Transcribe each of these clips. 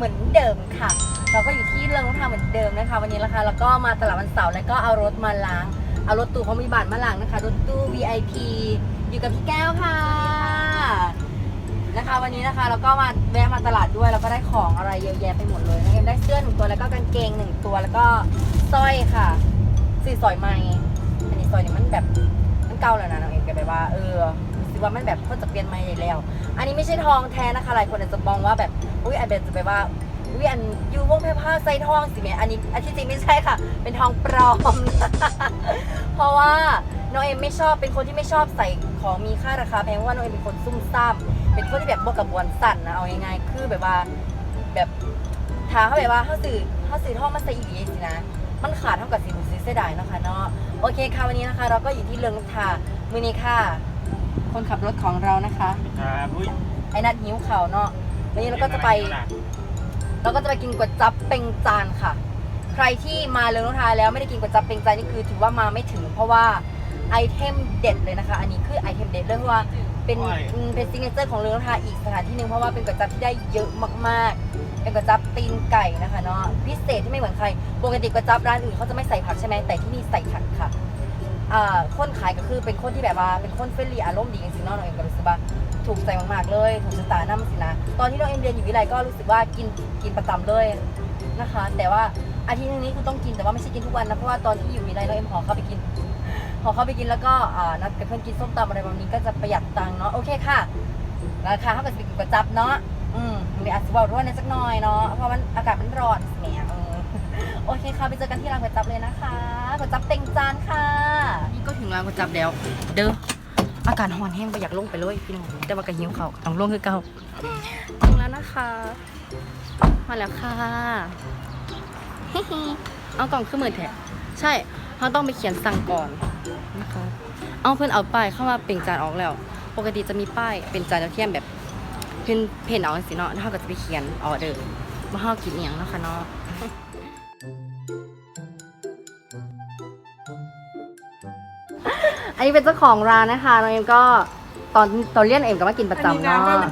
เหมือนเดิมค่ะ เราก็อยู่ที่เลิงนกทาเหมือนเดิมนะคะ วันนี้นะคะแล้วก็มาตลาดวันเสาร์แล้วก็เอารถมาล้างเอารถตู้เขามีบาทมาล้างนะคะรถตู้ VIP อยู่กับพี่แก้วค่ะนะคะ วันนี้นะคะเราก็มาแวะมาตลาดด้วยแล้วก็ได้ของอะไรเยอะแยะไปหมดเลยนะเอ็มได้เสื้อหนึ่งตัวแล้วก็กางเกงหนึ่งตัวแล้วก็สร้อยค่ะสีสอยไหมอันนี้สอยเนี่ยมันแบบมันเก่าแล้วนะน้องเอ็มก็แบบว่าเออรู้สึกว่ามันแบบคนจะเปลี่ยนใหม่แล้ว อันนี้ไม่ใช่ทองแท้นะคะหลายคนอาจจะมองว่าแบบ อุ้ยไอเบนจะไปว่าอุ้ยอันยูวงเพผ้าใส่ทองสิแม่อันนี้อันที่จริงไม่ใช่ค่ะ เป็นทองปลอม เพราะว่าน้องเอ็มไม่ชอบเป็นคนที่ไม่ชอบใส่ของมีค่าราคาแพงเพราะว่าน้องเอ็มเป็นคนซุ่มซ่ามเป็นคนที่แบบบกกระบวนสั่นนะเอาง่ายๆคือแบบว่าแบบทาเขาแบบว่าเขาสื่อเขาสื่อทองมาใส่อีกสินะมันขาดเท่ากับสีบุสีเสียดายเนาะคะเนาะโอเคค่ะวันนี้นะคะ เราก็อยู่ที่เรืองลูกทามือนี้ค่ะ คนขับรถของเรานะคะครับอุ้ยไอ้นัดหิวเขาวเนาะ วันนี้เราก็จะไป เราก็จะไปกินก๋วยจั๊บเป็งจานค่ะ ใครที่มาเรืองนกทาแล้วไม่ได้กินก๋วยจั๊บเป็งจานนี่คือถือว่ามาไม่ถึง เพราะว่าไอเทมเด็ดเลยนะคะ อันนี้คือไอเทมเด็ดเลยเพราะว่าเป็นอืมเป็นซิงเกิลของเรืองนกทาอีกสถานที่หนึ่งเพราะว่าเป็นก๋วยจั๊บที่ได้เยอะมากๆ เป็นก๋วยจั๊บตีนไก่นะคะเนาะพิเศษที่ไม่เหมือนใครปกติก๋วยจั๊บร้านอื่นเขาจะไม่ใส่ผักใช่ไหมแต่ที่นี่ใส่ผักค่ะอ่าคนขายก็คือเป็นคนที่แบบว่าเป็นคนเฟรนลี่อารมณ์ดีจริงๆเนาะน้องเอ็มก็รู้สึกว่า ถูกใจมากๆเลยถูกชะตาน้ำสินะตอนที่น้องเอ็มเรียนอยู่วิไลก็รู้สึกว่ากินกินประจำเลยนะคะ แต่ว่าอาทิตย์นี้คือต้องกินแต่ว่าไม่ใช่กินทุกวันนะเพราะว่าตอนที่อยู่วิไลน้องเอ็มขอเข้าไปกินขอเข้าไปกินแล้วก็นัดกับเพื่อนกินส้มตำอะไรแบบนี้ก็จะประหยัดตังค์เนาะโอเคค่ะราคาเท่ากับสิบกว่าจับเนาะอืมมีอาจจะบอกด้วยในสักหน่อยเนาะเพราะมันอากาศมันร้อนแหมโอเคค่ะไปเจอกันที่ร้านก๋วยจับเลยนะคะก๋วยจับเต็งจานค่ะ นี่ก็ถึงร้านก๋วยจับแล้ว เด้อ อากาศร้อนแห้งไปอยากลงไปเลยพี่น้องแต่ว่ากระหิวเขาวต้องลงคือเก่าถึงแล้วนะคะ มาแล้วค่ะ เอากล่องขึ้นมือแทะใช่เขาต้องไปเขียนสั่งก่อนนะคะเอาเพื่อนเอาป้ายเข้ามาเปล่งจานออกแล้ว ปกติจะมีป้ายเป็นจานแล้วเทียมแบบ เพ่นเพ่นเอาสิเนาะแล้วเขาก็จะไปเขียนออเดอร์ว่าเขากินอหย่างเนาะค่ะเนาะ อันนี้เป็นเจ้าของร้านนะคะน้องเอ็มก็ตอนตอนเรียนเอ็มก็มากินประจำเนาะ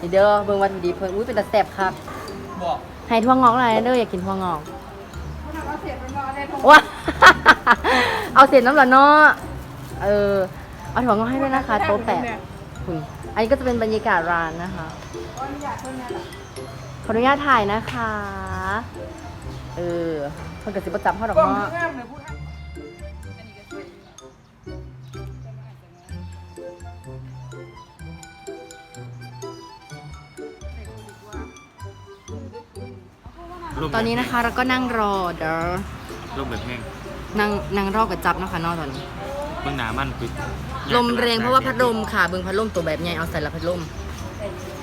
นี่เด้อเบิ่งวัตถุดิบเพิ่นอุ้ยเป็นตะแซ่บครับบอกให้ทั่วงอกอะไรเด้ออยากกินทั่วงอกว้าเอาเศษน้ำละเนาะเออเอาถั่วงอกให้ด้วยนะคะโต๊ะแปดคุณอันนี้ก็จะเป็นบรรยากาศร้านนะคะขออนุญาตถ่ายนะคะ เออคนกับสิบประจำเข้าดอกกล้องเนาะ ตอนนี้นะคะเราก็นั่งรอเด้อลมแบบแห้งนั่งนั่งรอกับจับเนาะคะเนอกตอนนี้ เบื้องหนามันปิดลมแรงเพราะว่าพัดลมค่ะเบิ่งพัดลมตัวแบบใหญ่เอาใส่ละพัดลม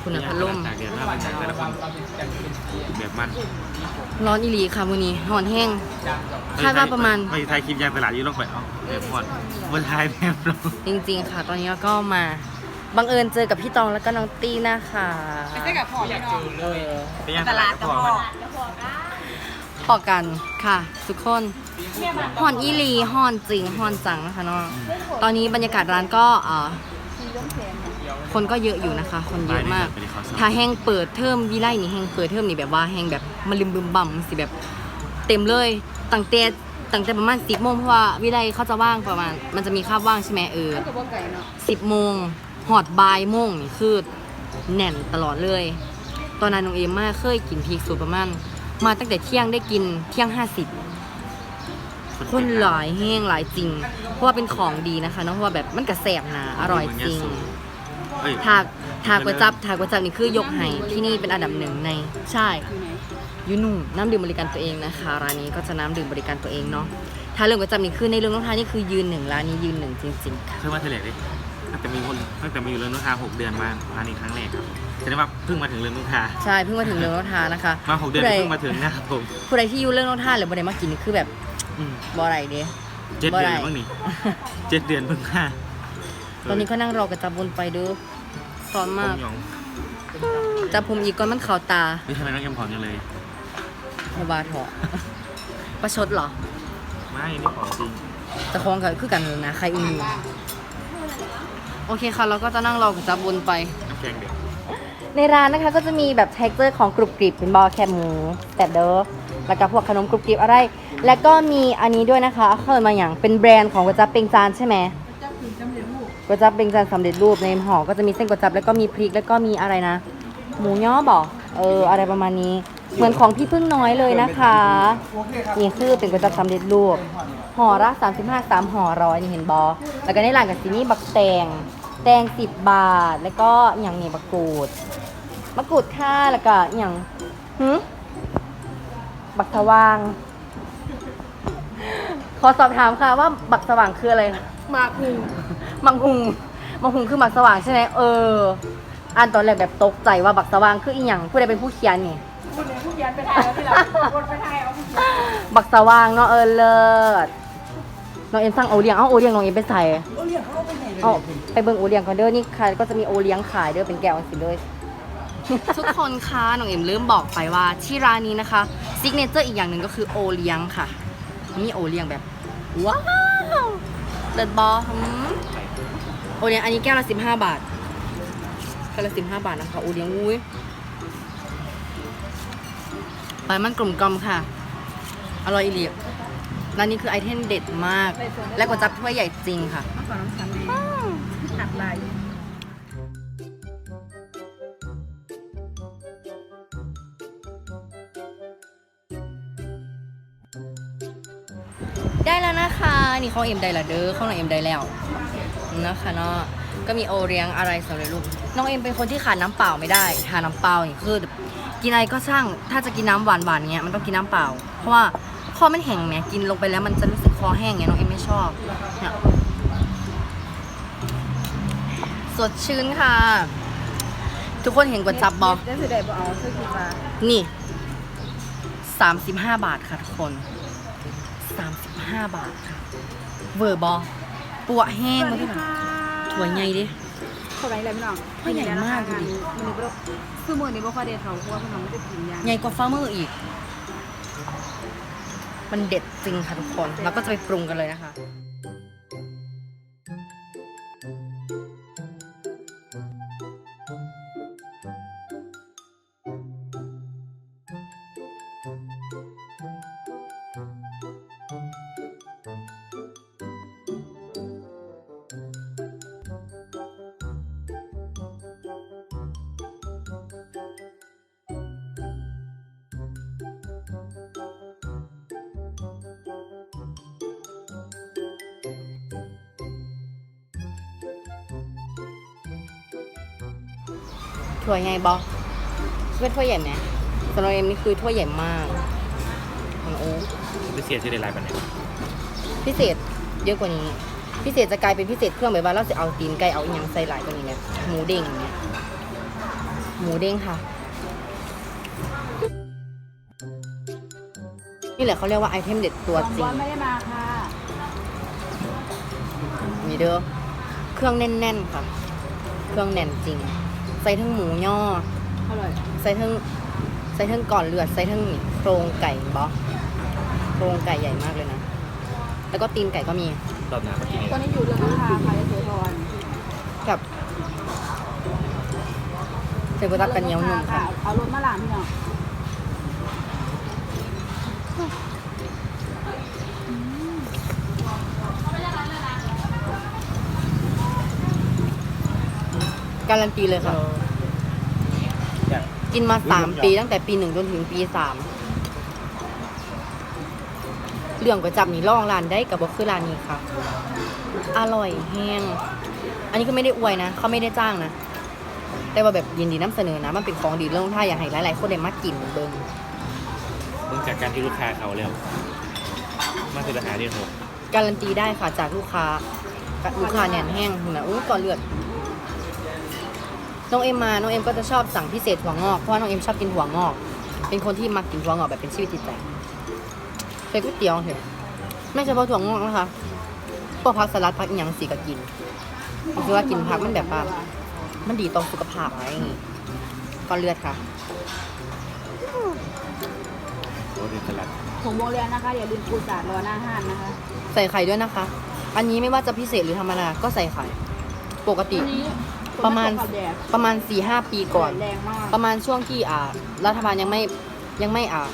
คุณนะพัดลม ตากแดดถ้ามันจากแต่ละคนแบบมันร้อนอีหลีค่ะมื้อนี้ร้อนแห้ง คาดว่าประมาณไม่ไทยคลิปยางตลาดอยืนลงไปเอาแบบพอดบนไทยแบบลง จริงๆค่ะ ตอนนี้เราก็มา บังเอิญเจอกับพี่ตองแล้วก็น้องตี้นะคะไม่ใช่กับพ่ออยากเจอเลยไปย่างตลาดก็พอมันพอกันค่ะทุกคนฮอนอีหลีฮอนจริงฮอนจังนะคะเนาะตอนนี้บรรยากาศร้านก็เอ่อคนก็เยอะอยู่นะคะ คนเยอะมากไปดิขอสัมถ้าแห้งเปิดเทอมวิไลนี่แห้งเปิดเทอมนี่แบบว่าแห้งแบบมาลืมบึมบั่มสิแบบเต็มเลยตั้งแต่ตั้งแต่ประมาณสิบโมงเพราะว่าวิไลเขาจะว่างประมาณ มันจะมีคาบว่างใช่ไหมเออสิบโมง หอดบ่ายโมงนี่คือแน่นตลอดเลย ตอนนั้นน้องเอมมาเคยกินพีกสูตรประมาณมาตั้งแต่เที่ยงได้กินเที่ยงห้าสิบคนหลายแห้งหลายจริง เพราะว่าเป็นของดีนะคะเนาะเพราะว่าแบบมันกระแสบนะอร่อยจริงเอ้ย ถากถากก๋วยจับถากก๋วยจับนี่คือยกให้ที่นี่เป็นอันดับหนึ่งในใช่ยูนุ่มน้ำดื่มบริการตัวเองนะคะร้านนี้ก็จะน้ำดื่มบริการตัวเองเนาะถ้าเรื่องก๋วยจับนี่คือในเรื่องรองเท้านี่คือยืนหนึ่งร้านนี้ยืนหนึ่งจริงๆค่ะเพิ่งมาเฉลยดิ ตั้งแต่มีคนตั้งแต่มาอยู่เรือนลูกค้าหกเดือนมาร้านนี้ครั้งแรกครับจะได้ว่าเพิ่งมาถึงเรือนลูกค้าใช่เพิ่งมาถึงเรื่องรองเท้านะคะมาหกเดือนผู้ใดเพิ่งมาถึงนะครับผมผู้ใดที่อยู่เรื่องรองเท้าหรือบ่ได้มากินนี่คือแบบอืมบ่อะไรเด้ เจ็ดเดือนบ่ได้ บ้างนี่เจ็ดเดือนเพิ่งมาตอนนี้ก็นั่งรอกระจับบนไปเดูร้อนผมมากหยองจับผมอีกก่อนมันเข่าตานี่ทำไมน้องเอ็มผอมจังเลย โมบาเถอะประชดเหรอไม่นี่ผอมจริงจะคล้องกันคือกันเลยนะใครอือ โอเคค่ะเราก็จะนั่งรอกระจับบนไป น้ำแข็งเด็กในร้านนะคะก็จะมีแบบ t e x t u r e ของกรุบกริบเป็นบอแคบหมูแต่เด้อแล้วก็พวกขนมกรุบกริบอะไร แล้วก็มีอันนี้ด้วยนะคะเข้ามาอย่างเป็นแบรนด์ของก๋วยจั๊บเป็งจานใช่ไหมจะคืนจำเรียนลูกก๋วยจั๊บเป็งจานสำเร็จรูปในห่อก็จะมีเส้นก๋วยจั๊บแล้วก็มีพริกแล้วก็มีอะไรนะ หมูย่อบอกเอออะไรประมาณนี้ เหมือนของพี่พึ่งน้อยเลยนะคะโอเคครับนี่คือเป็นก๋วยจั๊บสำเร็จรูปห่อละ35 3ห่อร้อยนี่เห็นบอแล้วก็ในร้านกับซีนี่บักแตง แตง10บาท แล้วก็อย่างนี้บักกูดมะกรูดค่าแล้วก็อย่างหืมบักสว่าง ขอสอบถามค่ะว่าบักสว่างคืออะไรมาคุงมังหุงมังหุงคือบักสว่างใช่ไหมเอออ่านตอนแรกแบบตกใจว่าบักสว่างคืออีหยังผู้ใดเป็นผู้เขียนนี่คุณเนี่ยผู้เขียนไปถ่ายแล้วพี่เราวนไปถ่ายเอาผู้เขียนบักสว่างเนาะเออเลิศน้องเอ็มสั่งโอเลี้ยงเอาโอเลี้ยงน้องเอ็มไปใส่โอ้เรียกเขาเอาไปไหน เลยเอาไปเบิ่งโอเลี้ยงก่อนเด้อนี่ค่ะก็จะมีโอเลี้ยงขายเด้อเป็นแก้วสิเลยทุกคนคะน้องเอ็มลืมบอกไปว่าที่ร้านนี้นะคะซิกเนเจอร์อีกอย่างหนึ่งก็คือโอเลี้ยงค่ะมีโอเลี้ยงแบบว้าวเลิศบอหืมโอเลี้ยงอันนี้แก้วละสิบห้าบาทแก้วละสิบห้าบาทนะคะโอเลี้ยงอุ้ยไปมันกลมกลอมค่ะ อร่อยอีหลีร้านนี้คือไอเทมเด็ดมาก และก๋วยจั๊บถ้วยใหญ่จริงค่ะมา ก่อนน้ำซ้ำเองหักลายได้แล้วนะคะ นี่ของเอ็มได้ละเด้อของน้องเอ็มได้แล้วนะคะเนาะก็มีโอเลี้ยงอะไรสำเร็จรูปน้องเอ็มเป็นคนที่ขาดน้ำเปล่าไม่ได้ทานน้ำเปล่านี่คือกินอะไรก็ช่าง ถ้าจะกินน้ำหวานๆเงี้ยมันต้องกินน้ำเปล่า เพราะว่าคอมันแห้งเนี่ยกินลงไปแล้วมันจะรู้สึกคอแห้งเงี้ยน้องเอ็มไม่ชอบเนี่ย สดชื่นค่ะ ทุกคนเห็นกวจับบอจะสิได้บ่เอาซื้อกินมานี่35บาทค่ะทุกคน35บาทค่ะ เวอร์บอปัวแห้งมาด้วยค่ะถั่วใหญ่ดิเท่าไหรแล้วพี่น้องให้ใหญ่มากดูดิมันนี่บ่คือมื้อนี้บ่ค่อยได้เขาเพราะว่าพี่น้องไม่ได้กินยาใหญ่กว่าฟ้ามืออีก มันเด็ดจริงค่ะทุกคน แล้วก็จะไปปรุงกันเลยนะคะ ถั่วใหญ่บอเป็นถ้วยใหญ่ไหมสำหรับเอ็มนี่คือถ้วยใหญ่มากของโอ๊คพิเศษที่ได้ไลน์ปันไหนพิเศษเยอะกว่านี้ พิเศษจะกลายเป็นพิเศษเครื่องแบบว่าเราจะเอาตีนไก่เอาอีหยังใส่หลายกว่านี้เนี่ยหมูเด้งอย่างเงี้ยหมูเด้งค่ะ นี่แหละเขาเรียกว่าไอเทมเด็ดตัวจริสงองวันไม่ได้มาค่ะนี่เด้อเครื่องแน่นๆค่ะ เครื่องแน่นจริง ใส่ทั้งหมูย่อ อร่อยใส่ทั้งใส่ทั้งก่อนเลือด ใส่ทั้งโครงไก่บอโครงไก่ใหญ่มากเลยนะ แล้วก็ตีนไก่ก็มี รอบหน้ามากินเองตอนนี้อยู่เรือนลูกค้าค่ะยโสธรกับเป็นก๋วยจั๊บกันเหนียวนุ่มค่ะ เอารถมาล้างพี่น้อง การันตีเลยค่ะ กินมาสามปีตั้งแต่ปีหนึ่งจนถึงปีสามเรื่องก๋วยจับนี่ล่องร้านได้กับบอกคือร้านนี้ค่ะ อร่อยแห้ง อันนี้ก็ไม่ได้อวยนะเขาไม่ได้จ้างนะ แต่ว่าแบบยินดีนำเสนอนะ มันเป็นของดีเรื่องท่าอยากให้หลายๆคนได้มากินเบิ่งเนื่องจากการที่ลูกค้าเขาเร็วมันคือปัญหาที่หกการันตีได้ค่ะจากลูกค้าลูกค้าแน่นแห้งนะอู้ก่อนเลือด น้องเอ็มมา น้องเอ็มก็จะชอบสั่งพิเศษถั่วงอก เพราะว่าน้องเอ็มชอบกินถั่วงอก เป็นคนที่มักกินถั่วงอกแบบเป็นชีวิตจิตใจใส่ก๋วยเตี๋ยวเถอะไม่เฉพาะถั่วงอกนะคะพวกผักสลัดผักอีหยังสีก็กินคือว่ากินผักมันแบบว่ามันดีต่อสุขภาพอะไรอย่างงี้ก่อนเลือดค่ะ โอ้ดีสลัดผมวงเรียนนะคะอย่าลืมปูสาดรอหน้าห้านนะคะใส่ไข่ด้วยนะคะ อันนี้ไม่ว่าจะพิเศษหรือธรรมดาก็ใส่ไข่ ปกติ อันนี้ ประมาณคนขับแดดประมาณ4ี่ห้าปีก่อนแรงมากประมาณช่วงที่อ่ารัฐบาลยังไม่ยังไม่อ่า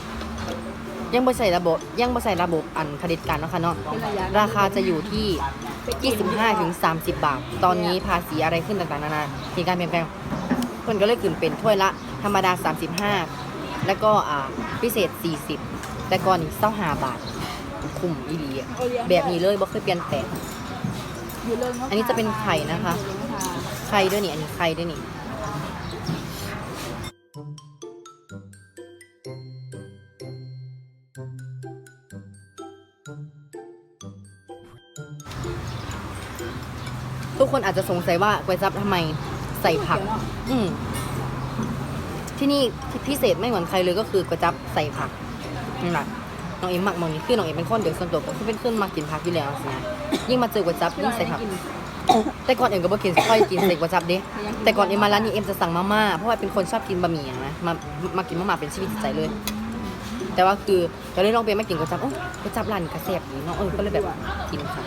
ยังบ่ใส่ระบบยังบ่ใส่ระบบอันคดิตการเนาะค่ะเนาะเป็นระยะราคาจะอยู่ที่ 25ถึง30 บาท ตอนนี้ภาษีอะไรขึ้นต่างๆนานามีการเปลี่ยนแปลงเพิ่นก็เลยขึ้นเป็นถ้วยละธรรมดา 35 แล้วก็อ่าพิเศษ 40 แต่ก่อนนี่25บาทคุ้มอีหลีอะแบบนี้เลยบ่เคยเปลี่ยนแปลง อยู่เริงมอันนี้จะเป็นไข่นะคะ อยู่ ไข่ด้วยนี่ อันนี้ไข่ด้วยนี่ทุกคนอาจจะสงสัยว่าก๋วยจั๊บทำไมใส่ผัก อืมที่นี่ที่พิเศษไม่เหมือนใครเลยก็คือก๋วยจั๊บใส่ผักนี่แหละน้องเอ็มมักมองนี้คือน้องเอ็มเป็นคนเดี๋ยวส่วนตัวก็คือเป็นคนมากินผักอยู่แล้วสินะยิ่งมาเจอก๋วยจั๊บยิ่งใส่ผัก แต่ก่อนเอ็มก็บ่กินค่อยกินใส่ก๋วยจั๊บเด้แต่ก่อนเอ็มมาร้านนี้เอ็มจะสั่งมาม่าเพราะว่าเป็นคนชอบกินบะหมี่อะนะมามากินมาม่าเป็นชีวิตจิตใจเลย แต่ว่าคือก็เลยลองไปมากินก๋วยจั๊บโอ้ก๋วยจั๊บร้านนี้ก็แซ่บดีเนาะเออก็เลยแบบกินค่ะ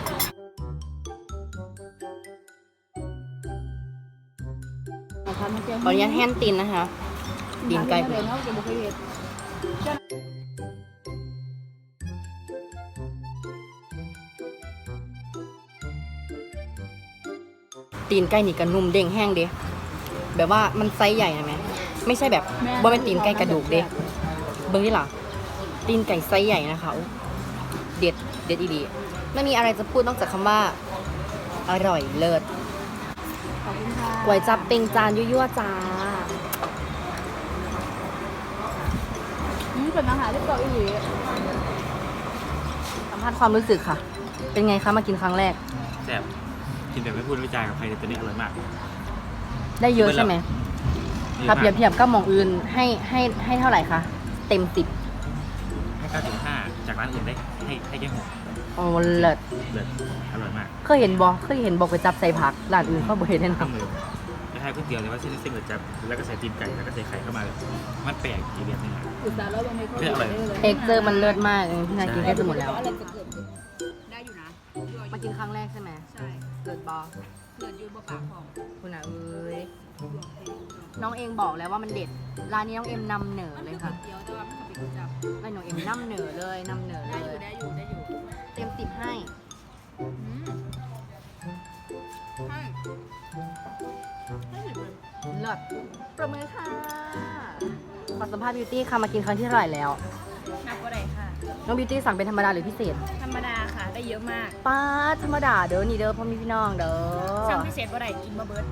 เอาทำให้เจ้ขออนุญาตแฮนตีนนะคะตีนไก่ ตีนไก่นี่ก็นุ่มเด้งแห้งเด้แบบว่ามันไซส์ใหญ่นะแม่ไม่ใช่แบบบ่เป็นตีนไก่กระดูกเด้เบิ้งนี่ล่ะตีนไก่ไซส์ใหญ่นะคะอุ๊ยเด็ดเด็ดอีดีไม่มีอะไรจะพูดนอกจากคำว่า อร่อยเลิศขอบคุณค่ะก๋วยจับเป็งจานยั่วๆจ้าอืมเป็นอาหารที่เกาหลีสัมภาษณ์ความรู้สึกค่ะ เป็นไงคะมากินครั้งแรกแซ่บ กินแบบไม่พูดไม่จากับใครเลยตัวนี้อร่อยมากได้เยอะใช่ไหมดีถ้าเปรียบมากเทียบกับหมองอื่นให้ให้ให้เท่าไหร่คะเต็มสิบให้เก้าถึงห้าจากร้านอื่นได้ให้ให้แค่หกโอ้เลิศเลิศอร่อยมากเคยเห็นบอเคยเห็นบอกไปจับใส่ผักร้านอื่นเขาบอกเห็นแน่นข้าอนวมือคล้ายๆก๋วยเตี๋ยวแต่ว่าเส้นเส้นก๋วยจั๊บแล้วก็ใส่ตีนไก่แล้วก็ใส่ไข่เข้ามาเลยมันแปลกอีกแบบหนึงอะ อุตส่าห์แล้วบางทีเขาเรื่องอะไรเอ็กเจอร์มันเลิศมากเออพี่นายกินแค่จะหมดแล้ว อะไรจะเกิดขึ้นได้อยู่นะมากินครั้งแรกใช่ไหมใช่ เลิศบอเกิดยืนบนปากของคุณอะเอ้ยน้องเองบอกแล้วว่ามันเด็ดร้านนี้น้องเอ็มนำเหนือมันเลคืยอค่ะเดียวแต่ว่ามันก็เป็นจับไอ้น้องเอ็มนำเหนือเลยนำเหนือได้อเลยู่ย ได้อยู่ได้อยู่เต็มสิบให้ อืมให้ให้หยิบเลยเลิศประมือค่ะขอสัมภาษณ์บิวตี้ค่ะมากินครั้งที่เท่าไหร่แล้ว นับว่าไรค่ะ น้องบิวตี้สั่งเป็นธรรมดาหรือพิเศษธรรมดาค่ะ ได้เยอะมาก ป้าดธรรมดาเด้อนี่เด้อพ่อมีพี่น้องเด้สั่งอพิเศษว่าไรกินมาเบิร์ด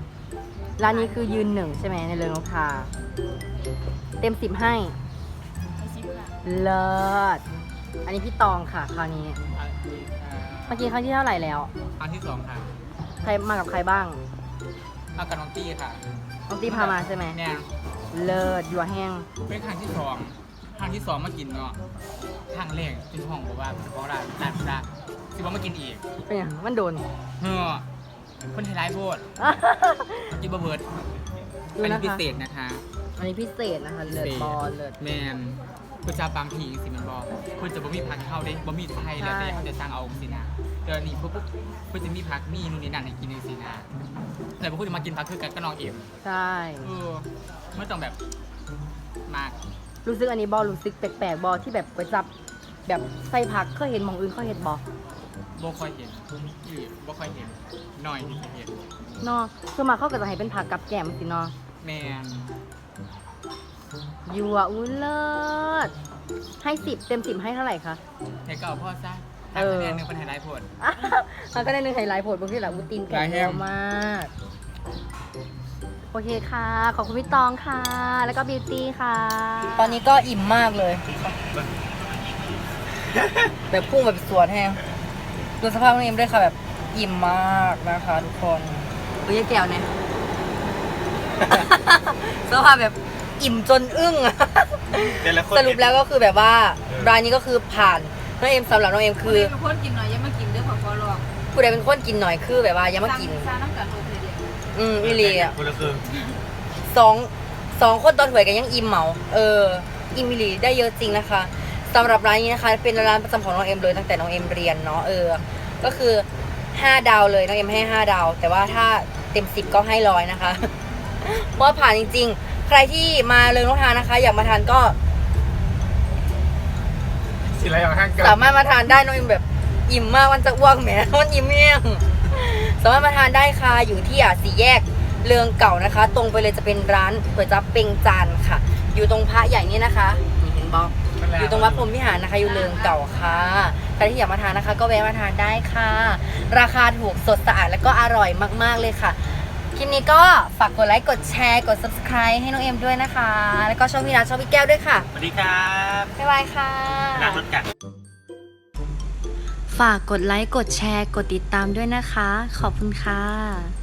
ร้านนี้คือยืนหนึ่งใช่ไหมในเรืองนกทาเต็มสิบให้ไปซิค่ะเลิศอันนี้พี่ตองค่ะ คราวนี้เมื่อกี้ครั้งที่เท่าไหร่แล้ว อันที่สองค่ะใครมากับใครบ้างมากับน้องตี้ค่ะน้องตีพามาใช่ไหมเนี่ยเลิศยัวแห้งเป็นครั้งที่สอง ครั้งที่สองมากินเนาะครั้งแรกจุนห้องบอกว่าเฉพาะร้านร้านร้านสิว่ามากินอีกเป็นไงมันโดน เฮ้อคนไทยร้ายโพดกินบะเบิร์ดดูอันนะนี้พิคะ เศษนะคะ อันนี้พิเศษนะคะ เลิศบอลเลิศแมนคุณจะบางทีสิมันบอกคุณจะบ่มีพักเข้าเด้บ่มีไทยแล้วแต่ใช่เขาจะสร้างเอาสินะเดี๋ยวนี้ปุ๊บปุ๊บคุณจะมีพักมีนู่นนี่นั่นให้กินในสินะแต่พวกคุณจะมากินพักคือกันก็น้องเอ็มใช่ เออไม่ต้องแบบมาก รู้สึกอันนี้บอลรู้สึกแปลกๆบอลที่แบบไปจับแบบใส่ผักเคยเห็นหมองอื่นเขาเห็นบอบ่ค่อยเห็นอีหลีบ่ค่อยเห็นหน่อยที่เห็นเนาะส่วนมากเขาก็จะให้เป็นผักกับแกล้มสิเนาะแมนยัวอุ้ยเลิศให้สิบเต็มสิบให้เท่าไหร่คะให้เก่าพ่อซะเอทำอคะแนนหนึ่งเป็นไฮไลท์ผลมันก็ได้หนึ่งไฮไลท์ผลบางทีแหละอูตีนแก่ลายแห้เยงอะมาก โอเคค่ะ ขอบคุณพี่ตองค่ะ แล้วก็บิวตี้ค่ะ ตอนนี้ก็อิ่มมากเลย แบบพุ่งแบบสวนแห้งดูสภาพน้องเอ็มด้วยค่ะแบบอิ่มมากนะคะทุกคนอุ้ยแก้วเนี่ย สภาพแบบอิ่มจนอึ้งอะแต่ละคนสรุปแล้วก็คือแบบว่าร้านนี้ก็คือผ่านน้องเอ็มสำหรับน้องเอ็มคือเป็นคนกินหน่อยยังมากินเด้อขอขอลองผู้ใดเป็นคนกินหน่อยคือแบบว่าอย่ามากิน ซาน้ำกันโอเคเดียว อืมอีหลีอะคนละครึ่งสองสองคนตอนถวยกันยังอิ่มเหมา เอออิ่มอีหลีได้เยอะจริงนะคะสำหรับร้านนี้นะคะ เป็นร้านประจำของน้องเอ็มเลยตั้งแต่น้องเอ็มเรียนเนาะเออ ก็คือห้าดาวเลยน้องเอ็มให้ห้าดาว แต่ว่าถ้าเต็มสิบก็ให้ร้อยนะคะเพราะว่าผ่านจริง ๆ ใครที่มาเริงนกทานะคะ อยากมาทานก็ สิอะไรอย่างห้างเกิสามารถมาทานได้น้องอิมแบบอิ่มมากมันจะอ้วกแหมมันอิ่มเมี่ยง สามารถมาทานได้ค่ะอยู่ที่อะสี่แยกเรืองเก่านะคะ ตรงไปเลยจะเป็นร้านก๋วยจั๊บเป็งจานค่ะ อยู่ตรงพระใหญ่นี่นะคะนี่เห็นบอกอยู่ตรงวัดพรหมวิหารนะคะ อยู่เรืองเก่าค่ะใครที่อยากมาทานนะคะ ก็แวะมาทานได้ค่ะ ราคาถูกสดสะอาดแล้วก็อร่อยมาก ๆเลยค่ะคลิปนี้ก็ฝากกดไลค์กดแชร์กด subscribe ให้น้องเอ็มด้วยนะคะ แล้วก็ช่องพี่นัทช่องพี่แก้วด้วยค่ะ สวัสดีครับ บ๊ายบายค่ะนางรถกัด ฝากกดไลค์ กดแชร์ กดติดตามด้วยนะคะ ขอบคุณค่ะ